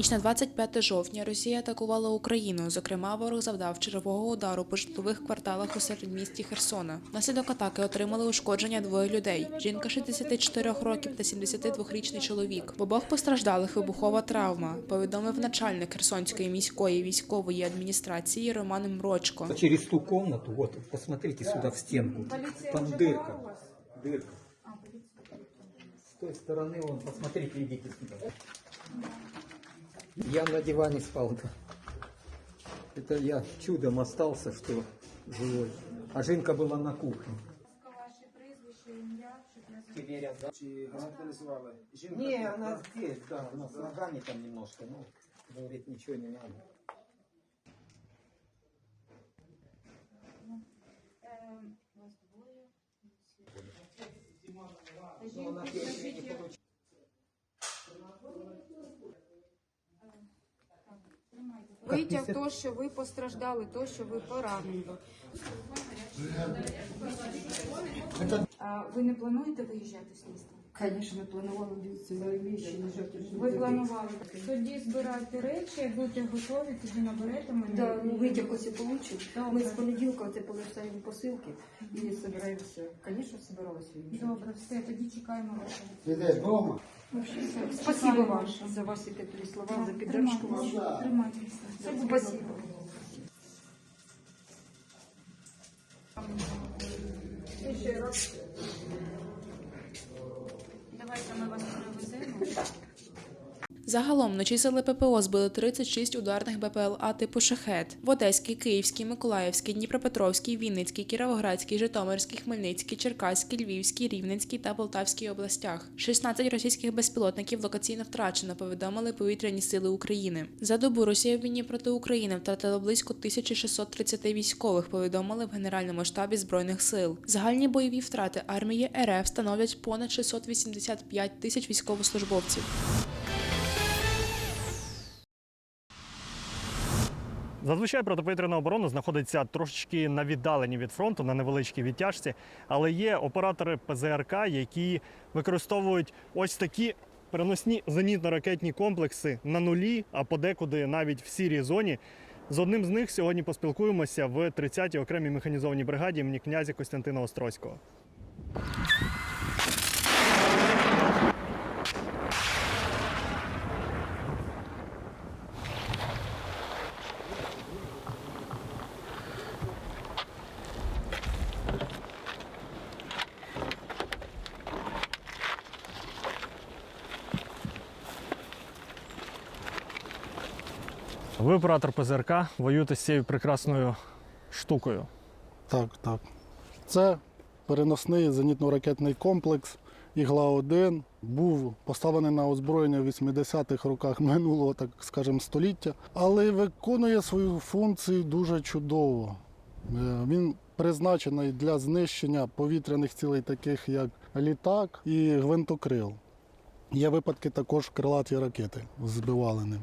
ніч на 25 жовтня Росія атакувала Україну. Зокрема, ворог завдав чергового удару по житлових кварталах у середмісті Херсона. Наслідок атаки отримали ушкодження двоє людей: жінка 64 років та 72-річний чоловік. В обох постраждалих вибухова травма. Повідомив начальник Херсонської міської військової адміністрації Роман Мрочко. Через ту комнату, вот, посмотрите сюда в стенку. Там дырка. Дырка. С той стороны, вон, посмотрите, идите сюда. Я на диване спал. да. Это я чудом остался, что живой. А Жинка была на кухне. Ваше прізвище, ім'я, щоб я Теперь я за- Чи госпіталізували? Жінка Не, она здесь, да, она с ногами там немножко, ну, говорит, ничего не надо. Ем, вас двоє. Но она Витяг то, що ви постраждали, то, що ви поранені. Ви не плануєте виїжджати з міста? Конечно, мы планировали биться за вещи, лежать уже. Ви планували. Тоді збирайте речі, будьте готові, тоді наберете мене. Да, ну витяг ось і получив. Добре. Ми з понеділка це полишаємо посилки і збираємося. Конечно, збиралися. Добре, все, тоді чекаємо вас. Ти десь вдома? Спасибо вам за ваші теплі слова, за підтримку вашу. Тримайтеся. Спасибо. Ще раз. Давайте ми вас перевеземо. Загалом вночі сили ППО збили 36 ударних БПЛА типу «Шахет» в Одеській, Київській, Миколаївській, Дніпропетровській, Вінницькій, Кіровоградській, Житомирській, Хмельницькій, Черкаській, Львівській, Рівненській та Полтавській областях. 16 російських безпілотників локаційно втрачено, повідомили повітряні сили України. За добу Росія в війні проти України втратила близько 1630 військових, повідомили в Генеральному штабі Збройних сил. Загальні бойові втрати армії РФ становлять понад 685 тисяч військовослужбовців. Зазвичай протиповітряна оборона знаходиться трошечки на віддаленні від фронту, на невеличкій відтяжці, але є оператори ПЗРК, які використовують ось такі переносні зенітно-ракетні комплекси на нулі, а подекуди навіть в сірій зоні. З одним з них сьогодні поспілкуємося в 30-й окремій механізованій бригаді імені князя Костянтина Острозького. Ви оператор ПЗРК воюєте з цією прекрасною штукою. Так, так. Це переносний зенітно-ракетний комплекс Ігла-1 був поставлений на озброєння в 80-х роках минулого, так скажемо, століття, але виконує свою функцію дуже чудово. Е, Він призначений для знищення повітряних цілей, таких як літак і гвинтокрил. Є випадки також крилаті ракети збивали ним.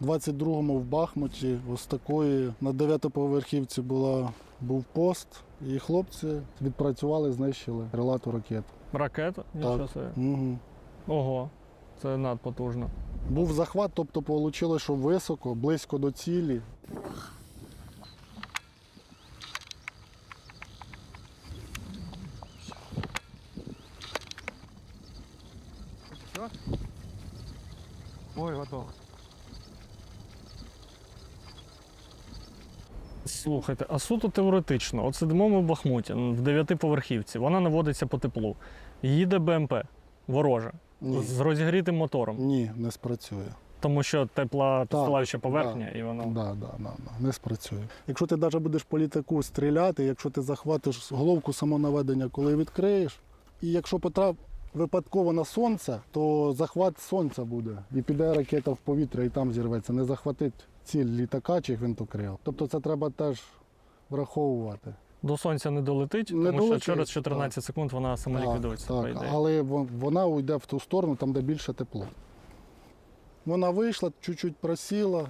22-му в Бахмуті ось такої на дев'ятоповерхівці була, був пост, і хлопці відпрацювали, знищили крилату ракету. Ракета? Нічого собі. Угу. Ого, це надпотужно. Був захват, тобто вийшло, що високо, близько до цілі. Слухайте, а суто теоретично, от сидимо ми в Бахмуті, в дев'ятиповерхівці, вона наводиться по теплу. Їде БМП ворожа Ні. з розігрітим мотором, Ні, не спрацює. тому що тепла підстилаюча поверхня, да, і воно. Да, да, да, да, не спрацює. Якщо ти навіть будеш по літаку стріляти, якщо ти захватиш головку самонаведення, коли відкриєш, і якщо потрап випадково на сонце, то захват сонця буде. І піде ракета в повітря і там зірветься. Не захватить ціль літака чи гвинтокрил. Тобто це треба теж враховувати. До сонця не долетить, Не тому долетить, що через 14 секунд вона самоліквідується. по Так, але вона уйде в ту сторону, там, де більше тепло. Вона вийшла, чуть-чуть просіла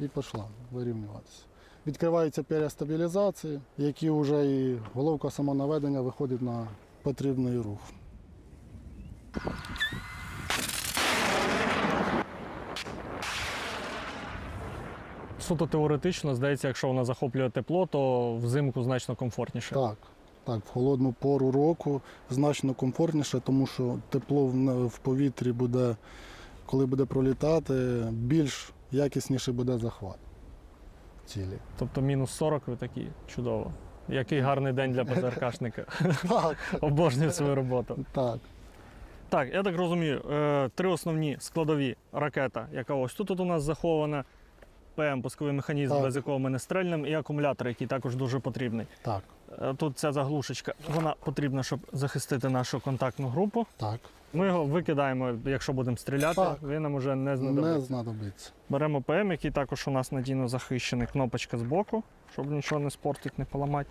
і пішла вирівнюватися. Відкриваються перестабілізації, які вже і головка самонаведення виходить на потрібний рух. Суто теоретично, здається, якщо вона захоплює тепло, то взимку значно комфортніше. Так, так, в холодну пору року значно комфортніше, тому що тепло в, повітрі буде, коли буде пролітати, більш якісніший буде захват цілі. Тобто мінус 40 ви такі чудово. Який гарний день для ПЗРКшника. Так, Обожнюю свою роботу. так. Так, я так розумію, е, три основні складові ракета, яка ось тут у нас захована, ПМ, пусковий механізм, Так. без якого ми не стрельнемо, і акумулятор, який також дуже потрібний. Так, Е, Тут ця заглушечка, вона потрібна, щоб захистити нашу контактну групу. так. Ми його викидаємо, якщо будемо стріляти, Так. він нам уже не Не знадобиться. знадобиться. Беремо ПМ, який також у нас надійно захищений, кнопочка збоку, щоб нічого не спортити, не поламати.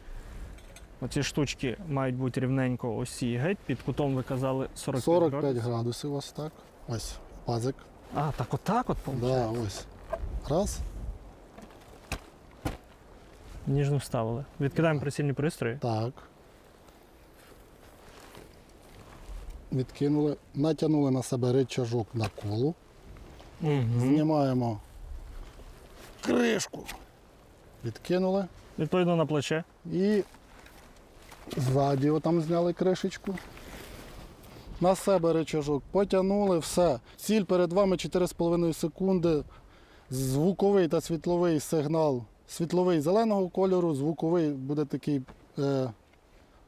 Оці штучки мають бути рівненько осі геть. Під кутом ви казали 45, 45 градусів. градусів ось так. Ось пазик. А, так отак от виходить? Да, ось. Раз. Ніжно вставили. Відкидаємо прицільні пристрої. Так. Відкинули, натягнули на себе речажок на колу. Угу. Знімаємо кришку. Відкинули. Відповідно на плече. І ззаді отам зняли кришечку. На себе речажок потягнули, все. Ціль перед вами 4,5 секунди. Звуковий та світловий сигнал. Світловий зеленого кольору, звуковий буде такий е,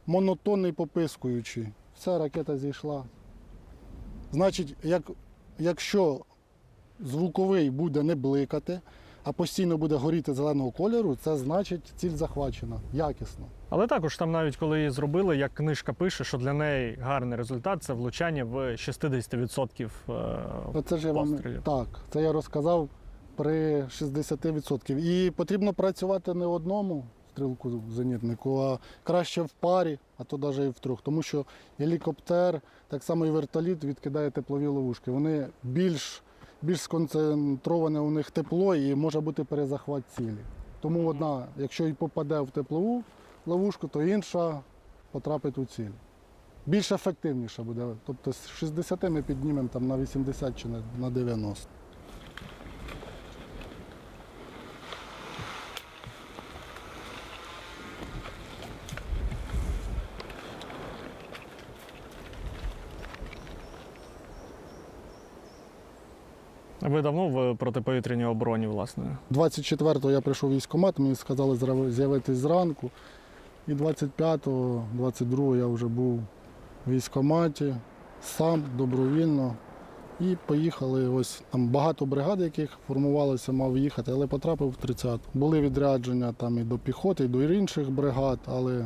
монотонний попискуючий. Все, ракета зійшла. Значить, як, якщо звуковий буде не бликати, а постійно буде горіти зеленого кольору, це значить ціль захвачена якісно. Але також там навіть коли її зробили, як книжка пише, що для неї гарний результат це влучання в 60% е, Оце ж я вам так, це я розказав при 60%. І потрібно працювати не одному стрілку зенітнику, а краще в парі, а то навіть і в трьох. Тому що гелікоптер, так само і вертоліт відкидає теплові ловушки. Вони більш, більш сконцентроване у них тепло і може бути перезахват цілі. Тому одна, якщо і попаде в теплову ловушку, то інша потрапить у ціль. Більш ефективніше буде. Тобто з 60 ми піднімемо там на 80 чи на- на 90. Ви давно в протиповітряній обороні, власне. 24-го я прийшов в військкомат, мені сказали з'явитись зранку. І 25-го, 22-го я вже був в військкоматі, сам добровільно. І поїхали. Ось там багато бригад, яких формувалося, мав їхати, але потрапив в 30. Були відрядження там і до піхоти, і до інших бригад, але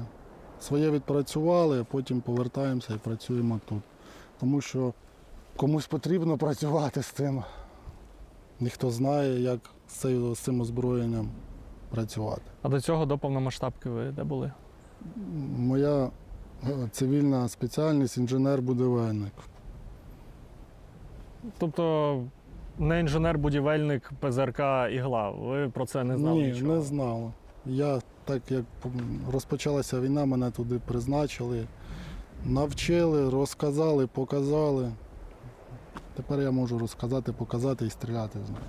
своє відпрацювали, потім повертаємося і працюємо тут. Тому що комусь потрібно працювати з цим. Ніхто знає, як з цим, озброєнням працювати. А до цього до повномасштабки ви де були? Моя е, цивільна спеціальність інженер-будівельник. Тобто не інженер-будівельник ПЗРК ігла. Ви про це не знали? Ні, нічого? не знав. Я, так як розпочалася війна, мене туди призначили, навчили, розказали, показали. Тепер я можу розказати, показати і стріляти з ним.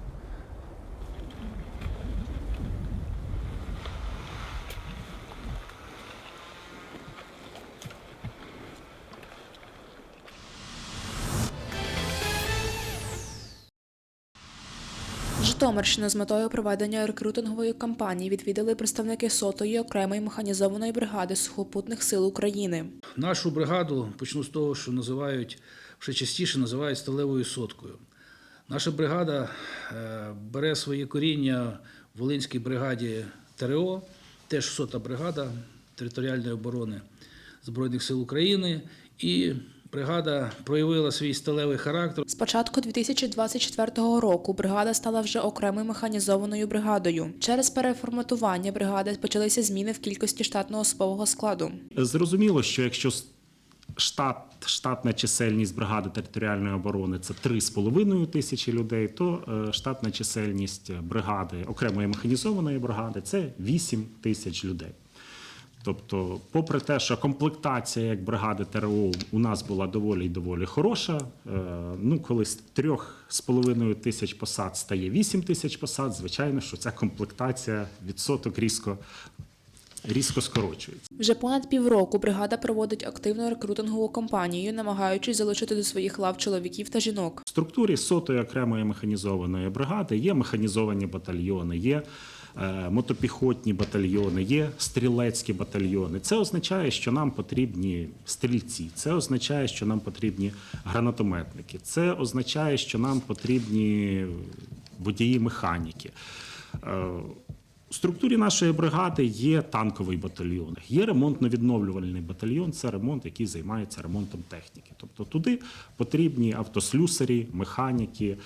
Житомирщину з метою проведення рекрутингової кампанії відвідали представники сотої окремої механізованої бригади сухопутних сил України. Нашу бригаду почну з того, що називають вже частіше називають сталевою соткою. Наша бригада е, бере своє коріння в Волинській бригаді ТРО, теж сота бригада територіальної оборони Збройних сил України. І бригада проявила свій сталевий характер. З початку 2024 року бригада стала вже окремою механізованою бригадою. Через переформатування бригади почалися зміни в кількості штатного особового складу. Зрозуміло, що якщо штат, штатна чисельність бригади територіальної оборони це 3,5 тисячі людей, то е, штатна чисельність бригади окремої механізованої бригади це 8 тисяч людей. Тобто, попри те, що комплектація як бригади ТРО у нас була доволі й доволі хороша. е, Ну, коли з трьох з половиною тисяч посад стає 8 тисяч посад, звичайно, що ця комплектація відсоток різко, різко скорочується. Вже понад півроку бригада проводить активну рекрутингову кампанію, намагаючись залучити до своїх лав чоловіків та жінок. В структурі сотої окремої механізованої бригади є механізовані батальйони, є мотопіхотні батальйони, є стрілецькі батальйони. Це означає, що нам потрібні стрільці, це означає, що нам потрібні гранатометники, це означає, що нам потрібні водії механіки. У структурі нашої бригади є танковий батальйон, є ремонтно-відновлювальний батальйон. Це ремонт, який займається ремонтом техніки. Тобто туди потрібні автослюсарі, механіки,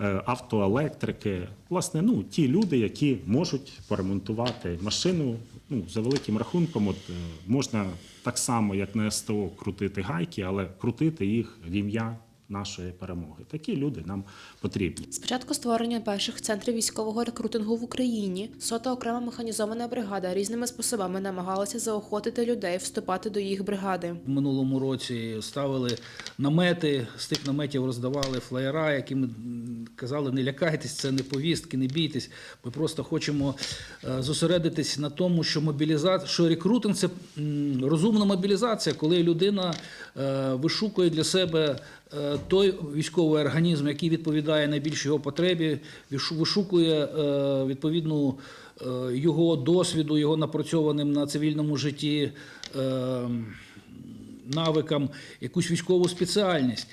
е, автоелектрики, власне, ну ті люди, які можуть поремонтувати машину. Ну, за великим рахунком, от, е, можна так само, як на СТО, крутити гайки, але крутити їх в ім'я нашої перемоги. Такі люди нам потрібні. З початку створення перших центрів військового рекрутингу в Україні сота окрема механізована бригада різними способами намагалася заохотити людей вступати до їх бригади. В минулому році ставили намети, з тих наметів роздавали флеєра, якими м, казали, не лякайтесь, це не повістки, не бійтесь. Ми просто хочемо е, зосередитись на тому, що мобілізація, що рекрутинг це розумна мобілізація, коли людина е, вишукує для себе е, той військовий організм, який відповідає найбільш його потребі, вишукує відповідну його досвіду, його напрацьованим на цивільному житті. навикам якусь військову спеціальність.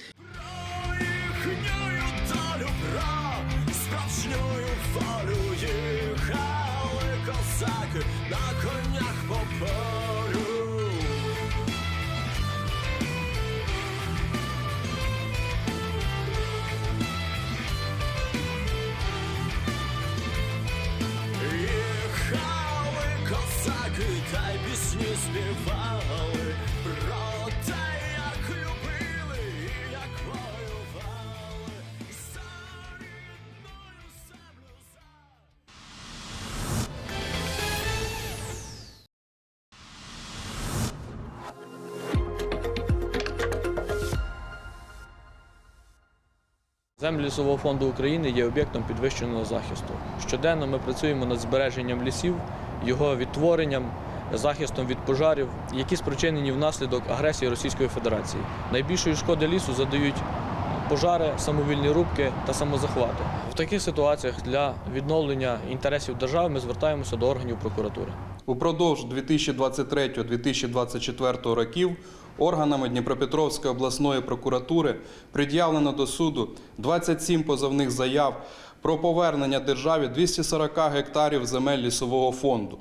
Землі лісового фонду України є об'єктом підвищеного захисту. Щоденно ми працюємо над збереженням лісів, його відтворенням, захистом від пожарів, які спричинені внаслідок агресії Російської Федерації. Найбільшої шкоди лісу задають пожари, самовільні рубки та самозахвати. В таких ситуаціях для відновлення інтересів держави ми звертаємося до органів прокуратури. Упродовж 2023-2024 років органами Дніпропетровської обласної прокуратури пред'явлено до суду 27 позовних заяв про повернення державі 240 гектарів земель лісового фонду.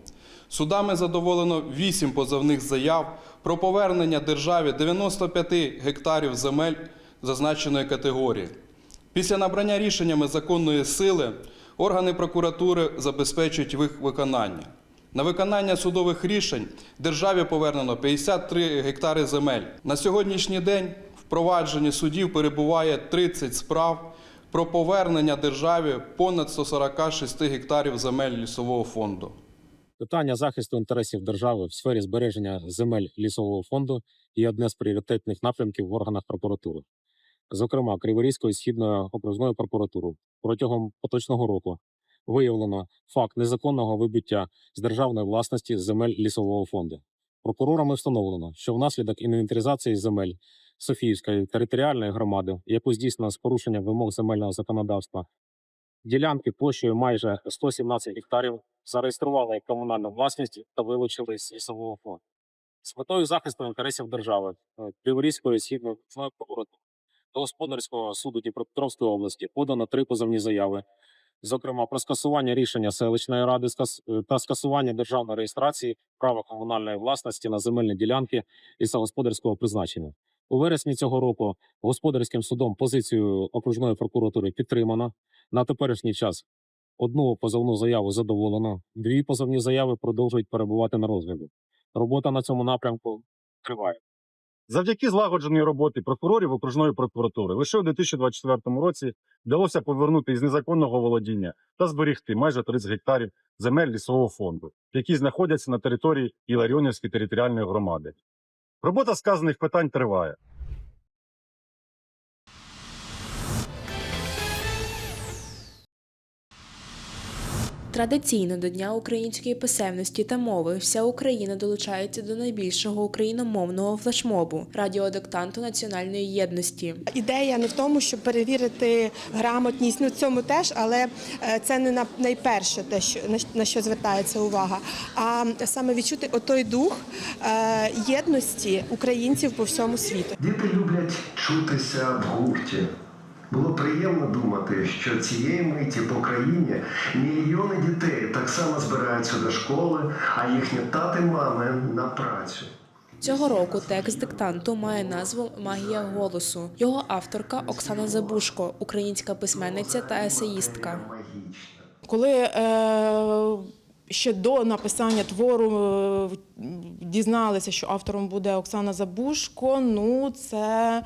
Судами задоволено 8 позовних заяв про повернення державі 95 гектарів земель зазначеної категорії. Після набрання рішеннями законної сили органи прокуратури забезпечують їх виконання. На виконання судових рішень державі повернено 53 гектари земель. На сьогоднішній день в провадженні судів перебуває 30 справ про повернення державі понад 146 гектарів земель лісового фонду. Питання захисту інтересів держави в сфері збереження земель лісового фонду є одне з пріоритетних напрямків в органах прокуратури. Зокрема, Криворізькою східною окружною прокуратурою протягом поточного року виявлено факт незаконного вибиття з державної власності земель лісового фонду. Прокурорами встановлено, що внаслідок інвентаризації земель Софіївської територіальної громади, яку здійснено з порушенням вимог земельного законодавства, ділянки площею майже 117 гектарів зареєстрували як комунальну власність та вилучили з лісового фонду. З метою захисту інтересів держави е, Криворізької східної прокуратури до господарського суду Дніпропетровської області подано три позовні заяви, зокрема про скасування рішення селищної ради е, та скасування державної реєстрації права комунальної власності на земельні ділянки лісогосподарського призначення. У вересні цього року господарським судом позицію окружної прокуратури підтримано. На теперішній час одну позовну заяву задоволено, дві позовні заяви продовжують перебувати на розгляді. Робота на цьому напрямку триває. Завдяки злагодженій роботі прокурорів окружної прокуратури лише у 2024 році вдалося повернути із незаконного володіння та зберігти майже 30 гектарів земель лісового фонду, які знаходяться на території Іларіонівської територіальної громади. Робота сказаних питань триває. Традиційно до Дня української писемності та мови вся Україна долучається до найбільшого україномовного флешмобу радіодиктанту національної єдності. Ідея не в тому, щоб перевірити грамотність, ну в цьому теж, але е, це не на найперше те, що на, на що звертається увага, а саме відчути отой дух е, єдності українців по всьому світу. Діти люблять чутися в гурті. Було приємно думати, що цієї миті по країні мільйони дітей так само збираються до школи, а їхні тати мами на працю. Цього року текст диктанту має назву Магія голосу. Його авторка Оксана Забушко, українська письменниця та есеїстка. Коли е, ще до написання твору е, дізналися, що автором буде Оксана Забушко, ну це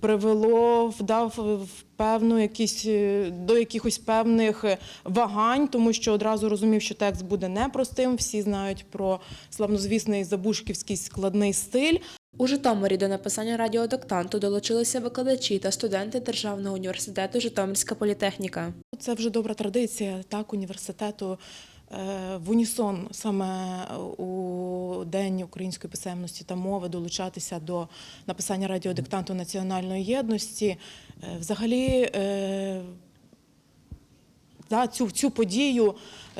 привело, вдав в певну якісь е, до якихось певних вагань, тому що одразу розумів, що текст буде непростим. Всі знають про славнозвісний забушківський складний стиль. У Житомирі до написання радіодиктанту долучилися викладачі та студенти Державного університету Житомирська політехніка. Це вже добра традиція так університету. Е, В унісон саме у День української писемності та мови долучатися до написання радіодиктанту національної єдності. Е, Взагалі, е, да, цю, цю подію,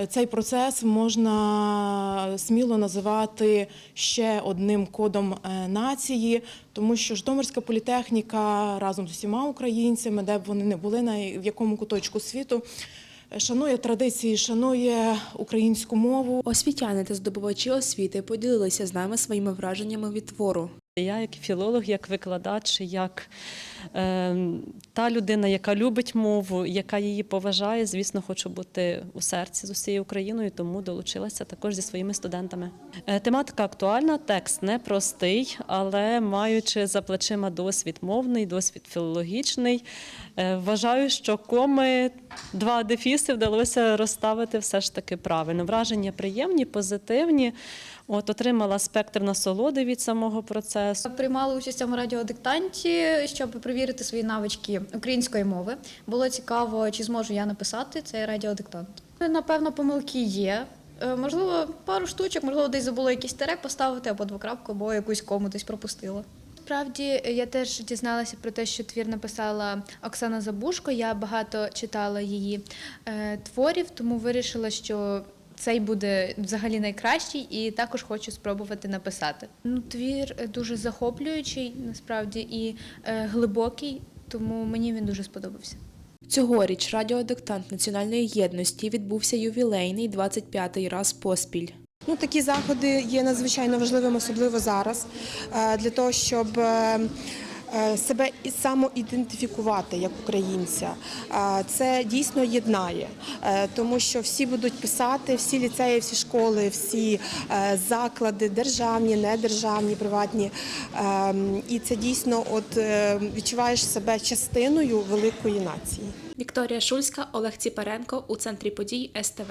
цей процес можна сміло називати ще одним кодом нації, тому що Житомирська політехніка разом з усіма українцями, де б вони не були, в якому куточку світу, шанує традиції, шанує українську мову. Освітяни та здобувачі освіти поділилися з нами своїми враженнями від твору. Я як філолог, як викладач, як е, та людина, яка любить мову, яка її поважає, звісно, хочу бути у серці з усією Україною, тому долучилася також зі своїми студентами. Е, тематика актуальна, текст непростий, але маючи за плечима досвід мовний, досвід філологічний, е, вважаю, що коми два дефіси вдалося розставити все ж таки правильно. Враження приємні, позитивні. От отримала спектр насолоди від самого процесу. Приймала участь у радіодиктанті, щоб перевірити свої навички української мови. Було цікаво, чи зможу я написати цей радіодиктант. Напевно, помилки є. Е, Можливо, пару штучок, можливо, десь забула якийсь терек поставити або двокрапку, або якусь кому десь пропустила. Справді я теж дізналася про те, що твір написала Оксана Забушко. Я багато читала її е, творів, тому вирішила, що цей буде взагалі найкращий, і також хочу спробувати написати. Ну, твір е, дуже захоплюючий, насправді, і е, глибокий, тому мені він дуже сподобався. Цьогоріч радіодиктант національної єдності відбувся ювілейний 25-й раз поспіль. Ну, такі заходи є надзвичайно важливими, особливо зараз, е, для того, щоб себе і самоідентифікувати як українця. Е, Це дійсно єднає, е, тому що всі будуть писати, всі ліцеї, всі школи, всі е, заклади, державні, недержавні, приватні. Е, І це дійсно от е, відчуваєш себе частиною великої нації. Вікторія Шульська, Олег Ціпаренко у центрі подій СТВ.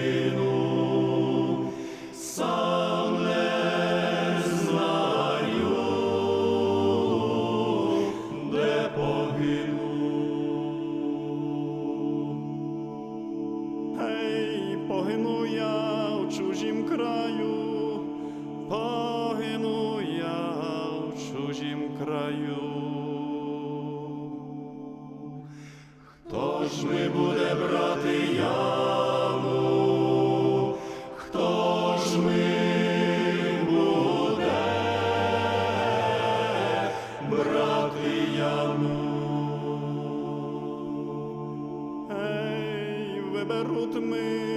Ей,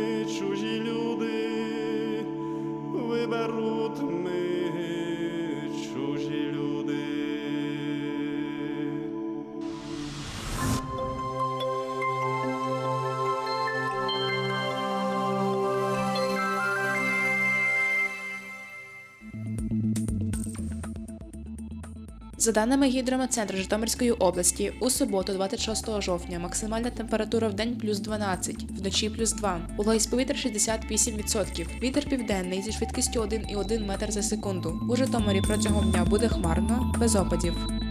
За даними гідрометцентру Житомирської області, у суботу, 26 жовтня, максимальна температура в день плюс 12, вночі плюс 2. Вологість повітря 68%. Вітер південний зі швидкістю 1,1 метр за секунду. У Житомирі протягом дня буде хмарно, без опадів.